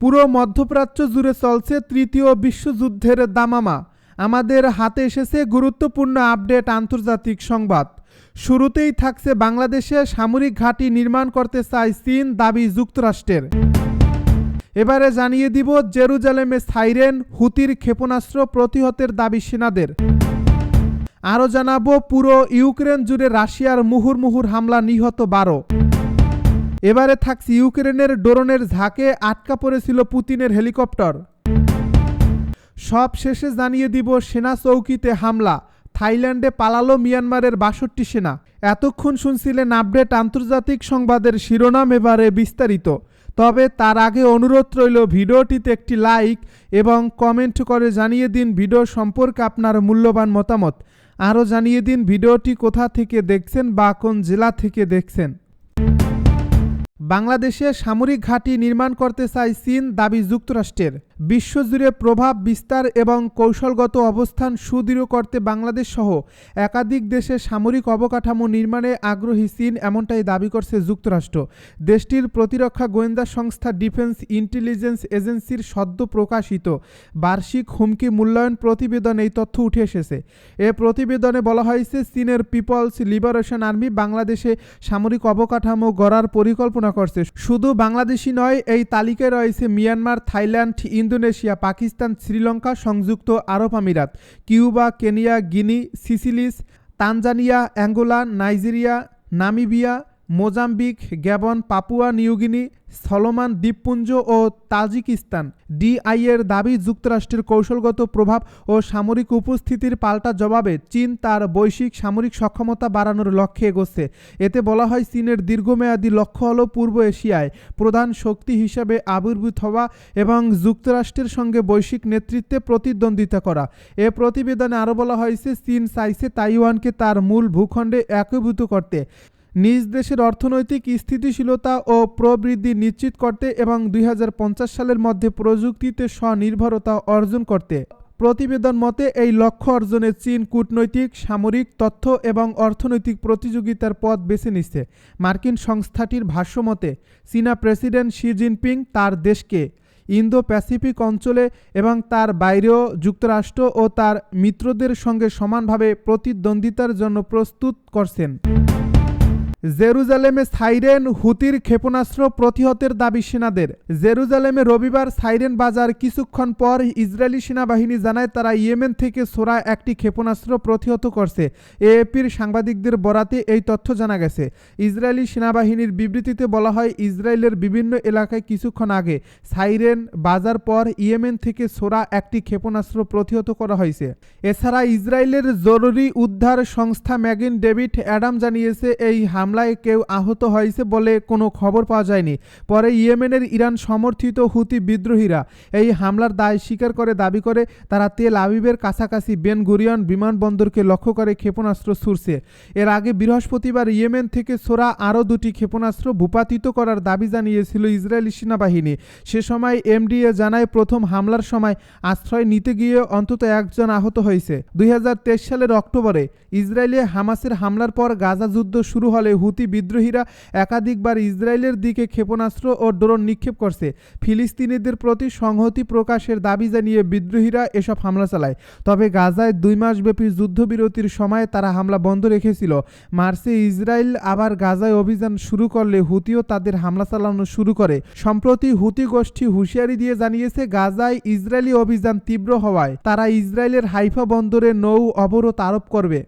পুরো মধ্যপ্রাচ্য জুড়ে চলছে তৃতীয় বিশ্বযুদ্ধের দামামা। আমাদের হাতে এসেছে গুরুত্বপূর্ণ আপডেট আন্তর্জাতিক সংবাদ। শুরুতেই থাকছে বাংলাদেশে সামরিক ঘাঁটি নির্মাণ করতে চায় চীন দাবি যুক্তরাষ্ট্রের। এবারে জানিয়ে দিব জেরুজালেমে সাইরেন, হুতির ক্ষেপণাস্ত্র প্রতিহতের দাবি সেনাদের। আরও জানাব, পুরো ইউক্রেন জুড়ে রাশিয়ার মুহুর মুহুর হামলা নিহত বারো। এবারে থাকছে ইউক্রেনের ড্রোনের ঝাঁকে আটকা পড়েছিল পুতিনের হেলিকপ্টার। সব শেষে জানিয়ে দিব সেনা চৌকিতে হামলা। থাইল্যান্ডে পালালো মিয়ানমারের বাষট্টি সেনা। এতক্ষণ শুনছিলেন আপডেট আন্তর্জাতিক সংবাদের শিরোনাম এবারে বিস্তারিত। তবে তার আগে অনুরোধ রইল ভিডিওটিতে একটি লাইক এবং কমেন্ট করে জানিয়ে দিন ভিডিও সম্পর্কে আপনার মূল্যবান মতামত। আরও জানিয়ে দিন ভিডিওটি কোথা থেকে দেখছেন বা কোন জেলা থেকে দেখছেন। বাংলাদেশে সামরিক ঘাঁটি নির্মাণ করতে চায় চীন দাবি যুক্তরাষ্ট্রের। বিশ্বজুড়ে প্রভাব, বিস্তার এবং কৌশলগত অবস্থান সুদৃঢ় করতে বাংলাদেশ সহ একাধিক দেশে সামরিক অবকাঠামো নির্মাণে আগ্রহী চীন এমনটাই দাবি করছে যুক্তরাষ্ট্র। দেশটির প্রতিরক্ষা গোয়েন্দা সংস্থা ডিফেন্স ইন্টেলিজেন্স এজেন্সির সদ্য প্রকাশিত বার্ষিক হুমকি মূল্যায়ন প্রতিবেদনে এই তথ্য উঠে এসেছে। এ প্রতিবেদনে বলা হয়েছে, চীনের পিপলস লিবারেশন আর্মি বাংলাদেশে সামরিক অবকাঠামো গড়ার পরিকল্পনা করছে। শুধু বাংলাদেশি নয়, এই তালিকায় রয়েছে Myanmar, Thailand Indonesia Pakistan Sri Lanka সংযুক্ত আরব আমিরাত Cuba Kenya Guinea Seychelles Tanzania Angola Nigeria Namibia Mozambique, Gabon, Papua New Guinea Solomon, দ্বীপপুঞ্জ ও তাজিকিস্তান। ডিআই এর দাবি, যুক্তরাষ্ট্রের কৌশলগত প্রভাব ও সামরিক উপস্থিতির পাল্টা জবাবে চীন তার বৈশ্বিক সামরিক সক্ষমতা বাড়ানোর লক্ষ্যে এগোচ্ছে। এতে বলা হয়, চীনের দীর্ঘমেয়াদী লক্ষ্য হল পূর্ব এশিয়ায় প্রধান শক্তি হিসেবে আবির্ভূত হওয়া এবং যুক্তরাষ্ট্রের সঙ্গে বৈশ্বিক নেতৃত্বে প্রতিদ্বন্দ্বিতা করা। এ প্রতিবেদনে আরও বলা হয়েছে, চীন চাইছে তাইওয়ানকে তার মূল ভূখণ্ডে একীভূত করতে। নিজ দেশের অর্থনৈতিক স্থিতিশীলতা ও প্রবৃদ্ধি নিশ্চিত করতে এবং দুই হাজার পঞ্চাশ সালের মধ্যে প্রযুক্তিতে স্বনির্ভরতা অর্জন করতে। প্রতিবেদন মতে, এই লক্ষ্য অর্জনে চীন কূটনৈতিক, সামরিক, তথ্য এবং অর্থনৈতিক প্রতিযোগিতার পথ বেছে নিচ্ছে। মার্কিন সংস্থাটির ভাষ্যমতে চীনা প্রেসিডেন্ট শি জিনপিং তার দেশকে ইন্দো প্যাসিফিক অঞ্চলে এবং তার বাইরেও যুক্তরাষ্ট্র ও তার মিত্রদের সঙ্গে সমানভাবে প্রতিদ্বন্দ্বিতার জন্য প্রস্তুত করছেন। জেরুজালেমে সাইরেন হুতির ক্ষেপণাস্ত্র প্রতিহতের দাবি সেনাদের। জেরুজালেমে রবিবার সাইরেন বাজার কিছুক্ষণ পর ইসরায়েলি সেনাবাহিনী জানায় তারা ইয়েমেন থেকে সোরা একটি ক্ষেপণাস্ত্র প্রতিহত করছে। এএপির সাংবাদিকদের বরাতে এই তথ্য জানা গেছে। ইসরায়েলি সেনাবাহিনীর বিবৃতিতে বলা হয়, ইসরায়েলের বিভিন্ন এলাকায় কিছুক্ষণ আগে সাইরেন বাজার পর ইয়েমেন থেকে সোরা একটি ক্ষেপণাস্ত্র প্রতিহত করা হয়েছে। এছাড়া ইসরায়েলের জরুরি উদ্ধার সংস্থা ম্যাগিন ডেভিড অ্যাডাম জানিয়েছে, এই হামলায় কেউ আহত হয়েছে বলে কোনো খবর পাওয়া যায়নি। পরে ইয়েমেনের ইরান সমর্থিত হুতি বিদ্রোহীরা এই হামলার দায় স্বীকার করে, দাবি করে তারা তেল আবিবের কাছাকাছি বেন গুরিয়ন বিমানবন্দরকে লক্ষ্য করে ক্ষেপণাস্ত্র ছুড়ছে। এর আগে বৃহস্পতিবার ইয়েমেন থেকে সোরা আরও দুটি ক্ষেপণাস্ত্র ভূপাতিত করার দাবি জানিয়েছিল ইসরায়েলি সেনাবাহিনী। সে সময় এমডিএ জানায়, প্রথম হামলার সময় আশ্রয় নিতে গিয়ে অন্তত একজন আহত হয়েছে। দুই হাজার তেইশ সালের অক্টোবরে ইসরায়েলে হামাসের হামলার পর গাজা যুদ্ধ শুরু হলে হুতি বিদ্রোহীরা একাধিকবার ইসরায়েলের দিকে ক্ষেপণাস্ত্র ও ড্রোন নিক্ষেপ করছে। ফিলিস্তিনিদের প্রতি সংহতি প্রকাশের দাবি জানিয়ে বিদ্রোহীরা এসব হামলা চালায়। তবে গাজায় দুই মাসব্যাপী যুদ্ধবিরতির সময় তারা হামলা বন্ধ রেখেছিল। মার্চে ইসরায়েল আবার গাজায় অভিযান শুরু করলে হুতিও তাদের হামলা চালানো শুরু করে। সম্প্রতি হুতি গোষ্ঠী হুঁশিয়ারি দিয়ে জানিয়েছে, গাজায় ইসরায়েলি অভিযান তীব্র হওয়ায় তারা ইসরায়েলের হাইফা বন্দরে নৌ অবরোধ আরোপ করবে।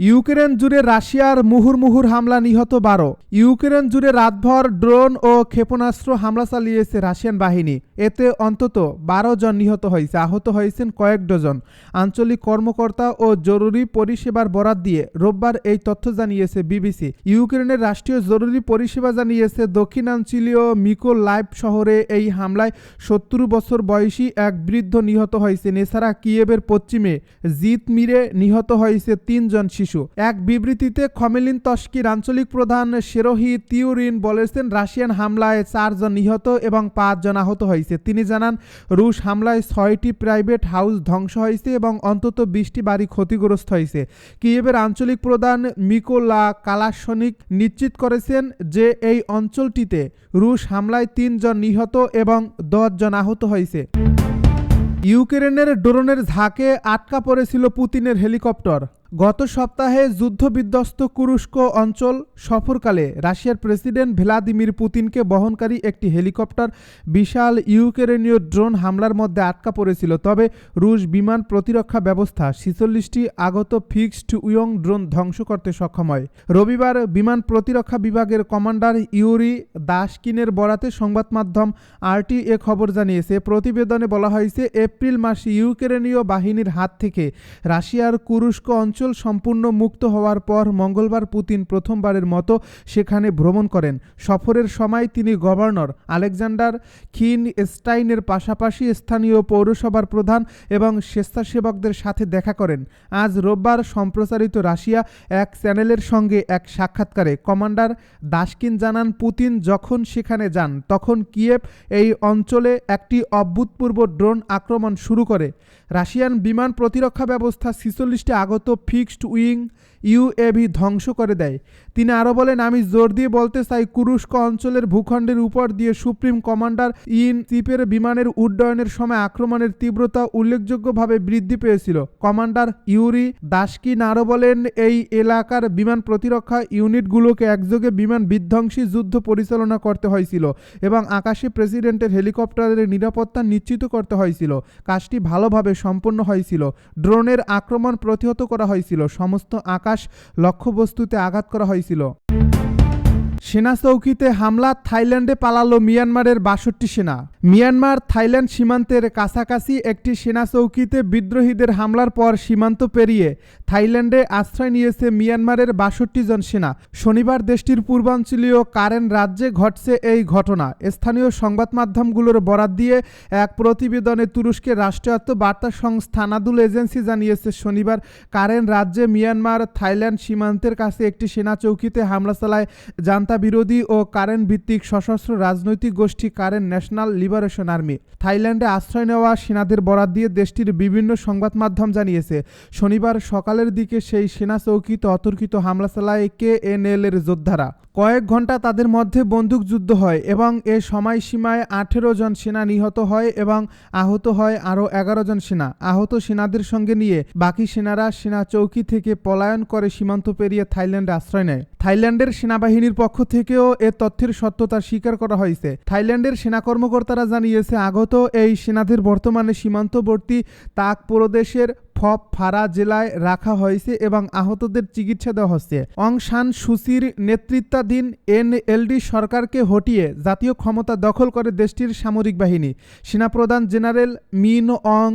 ইউক্রেন জুড়ে রাশিয়ার মুহুর মুহুর হামলা নিহত বারো। ইউক্রেন জুড়ে রাতভর ড্রোন ও ক্ষেপণাস্ত্র হামলা চালিয়েছে রাশিয়ান বাহিনী। এতে অন্তত বারো জন নিহত হয়েছে, আহত হয়েছেন কয়েক ডজন। আঞ্চলিক কর্মকর্তা ও জরুরি পরিষেবার বরাত দিয়ে রোববার এই তথ্য জানিয়েছে বিবিসি। ইউক্রেনের রাষ্ট্রীয় জরুরি পরিষেবা জানিয়েছে, দক্ষিণাঞ্চলীয় মিকো লাইভ শহরে এই হামলায় সত্তর বছর বয়সী এক বৃদ্ধ নিহত হয়েছেন। এছাড়া কিয়েবের পশ্চিমে জিতমিরে নিহত হয়েছে তিনজন শিশু। এক বিবৃতিতে খমেলিন তস্কির আঞ্চলিক প্রধান শেরোহি তিউরিন বলেছেন, রাশিয়ান হামলায় চারজন নিহত এবং পাঁচজন আহত হয়েছে। তিনি জানান, রুশ হামলায় ছয়টি প্রাইভেট হাউস ধ্বংস হয়েছে এবং অন্তত বিশটি বাড়ি ক্ষতিগ্রস্ত হয়েছে। কিয়েভের আঞ্চলিক প্রধান মিকোলা কালাসনিক নিশ্চিত করেছেন যে এই অঞ্চলটিতে রুশ হামলায় তিনজন নিহত এবং দশজন আহত হয়েছে। ইউক্রেনের ড্রোনের ঝাঁকে আটকা পড়েছিল পুতিনের হেলিকপ্টার। গত সপ্তাহে যুদ্ধবিধ্বস্ত কুরুস্ক অঞ্চল সফরকালে রাশিয়ার প্রেসিডেন্ট ভ্লাদিমির পুতিনকে বহনকারী একটি হেলিকপ্টার বিশাল ইউক্রেনীয় ড্রোন হামলার মধ্যে আটকা পড়েছিল। তবে রুশ বিমান প্রতিরক্ষা ব্যবস্থা ছিচল্লিশটি আগত ফিক্সড উইয়ং ড্রোন ধ্বংস করতে সক্ষম হয়। রবিবার বিমান প্রতিরক্ষা বিভাগের কমান্ডার ইউরি দাসকিনের বরাতে সংবাদ মাধ্যম আরটি এ খবর জানিয়েছে, প্রতিবেদনে বলা হয়েছে, এপ্রিল মাসে ইউক্রেনীয় বাহিনীর হাত থেকে রাশিয়ার কুরুস্ক অঞ্চল সম্পূর্ণ মুক্ত হওয়ার পর মঙ্গলবার পুতিন প্রথমবারের মতো সেখানে ভ্রমণ করেন। সফরের সময় তিনি গভর্নর আলেকজান্ডার খিন স্টাইনের পাশাপাশি স্থানীয় পৌরসভার প্রধান এবং স্বেচ্ছাসেবকদের সাথে দেখা করেন। আজ রোববার সম্প্রচারিত রাশিয়া এক চ্যানেলের সঙ্গে এক সাক্ষাৎকারে কমান্ডার দাসকিন জানান, পুতিন যখন সেখানে যান, তখন কিয়েভ এই অঞ্চলে একটি অভূতপূর্ব ড্রোন আক্রমণ শুরু করে। রাশিয়ান বিমান প্রতিরক্ষা ব্যবস্থা ছিচল্লিশটি আগত ফিক্সড উইং ইউএভি ধ্বংস করে দেয়। তিনি আরও বলেন, আমি জোর দিয়ে বলতে চাই কুরুস্ক অঞ্চলের ভূখণ্ডের উপর দিয়ে সুপ্রিম কমান্ডার ইন চিপের বিমানের উড্ডয়নের সময় আক্রমণের তীব্রতা উল্লেখযোগ্যভাবে বৃদ্ধি পেয়েছিল। কমান্ডার ইউরি দাসকিন আরও বলেন, এই এলাকার বিমান প্রতিরক্ষা ইউনিটগুলোকে একযোগে বিমান বিধ্বংসী যুদ্ধ পরিচালনা করতে হয়েছিল এবং আকাশে প্রেসিডেন্টের হেলিকপ্টারের নিরাপত্তা নিশ্চিত করতে হয়েছিল। কাজটি ভালোভাবে সম্পন্ন হয়েছিল। ড্রোনের আক্রমণ প্রতিহত করা হয়েছিল। সমস্ত আকাশ লক্ষ্যবস্তুতে আঘাত করা হয়েছিল। সেনা চৌকিতে হামলা, থাইল্যান্ডে পালালো মিয়ানমারের বাষট্টি সেনা। মিয়ানমার, থাইল্যান্ড সীমান্তের কাছাকাছি একটি সেনা চৌকিতে বিদ্রোহীদের হামলার পর সীমান্ত পেরিয়ে থাইল্যান্ডে আশ্রয় নিয়েছে মিয়ানমারের বাষট্টি জন সেনা। শনিবার দেশটির পূর্বাঞ্চলীয় কারেন রাজ্যে ঘটছে এই ঘটনা। স্থানীয় সংবাদ মাধ্যমগুলোর বরাত দিয়ে এক প্রতিবেদনে তুরস্কের রাষ্ট্রায়ত্ত বার্তা সংস্থা নাদুল এজেন্সি জানিয়েছে, শনিবার কারেন রাজ্যে মিয়ানমার, থাইল্যান্ড সীমান্তের কাছে একটি সেনা চৌকিতে হামলা চালায় জান্তা বিরোধী ও কারেন ভিত্তিক সশস্ত্র রাজনৈতিক গোষ্ঠী কারেন ন্যাশনাল লিবারেশন আর্মি থাইল্যান্ডে আশ্রয় নেওয়া সেনাদের বরাদ দিয়ে দেশটির বিভিন্ন সংবাদ মাধ্যম জানিয়েছে। শনিবার সকালের দিকে সেই সেনা চৌকিতে অতর্কিত হামলা চালায় কে এন এর যোদ্ধারা। কয়েক ঘণ্টা তাদের মধ্যে বন্দুকযুদ্ধ হয় এবং এ সময়সীমায় আঠেরো জন সেনা নিহত হয় এবং আহত হয় আরও এগারো জন সেনা। আহত সেনাদের সঙ্গে নিয়ে বাকি সেনারা সেনা চৌকি থেকে পলায়ন করে সীমান্ত পেরিয়ে থাইল্যান্ডে আশ্রয় নেয়। থাইল্যান্ডের সেনাবাহিনীর পক্ষ থেকেও এ তথ্যের সত্যতা স্বীকার করা হয়েছে। থাইল্যান্ডের সেনা কর্মকর্তারা জানিয়েছে, আগত এই সেনাদের বর্তমানে সীমান্তবর্তী তাক প্রদেশের ফপ ফারা জেলায় রাখা হয়েছে এবং আহতদের চিকিৎসা দেওয়া হচ্ছে। অং সান সুচির নেতৃত্বাধীন এনএলডি সরকারকে হটিয়ে জাতীয় ক্ষমতা দখল করে দেশটির সামরিক বাহিনী। সেনাপ্রধান জেনারেল মিন অং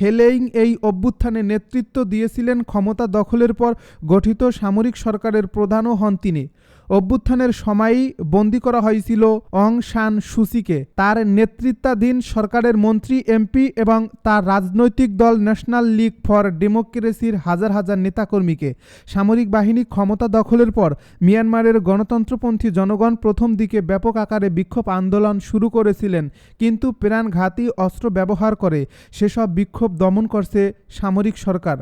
হেলেইং এই অভ্যুত্থানে নেতৃত্ব দিয়েছিলেন ক্ষমতা দখলের পর গঠিত সামরিক সরকারের প্রধানও হন তিনি। অভ্যুত্থানের সময়ই বন্দী করা হয়েছিল অং সান সুচিকে তার নেতৃত্বাধীন সরকারের মন্ত্রী, এমপি এবং তার রাজনৈতিক দল ন্যাশনাল লীগ ফর ডেমোক্রেসির হাজার হাজার নেতাকর্মীকে। সামরিক বাহিনী ক্ষমতা দখলের পর মিয়ানমারের গণতন্ত্রপন্থী জনগণ প্রথম দিকে ব্যাপক আকারে বিক্ষোভ আন্দোলন শুরু করেছিলেন, কিন্তু প্রাণঘাতী অস্ত্র ব্যবহার করে সেসব বিক্ষোভ দমন করছে সামরিক সরকার।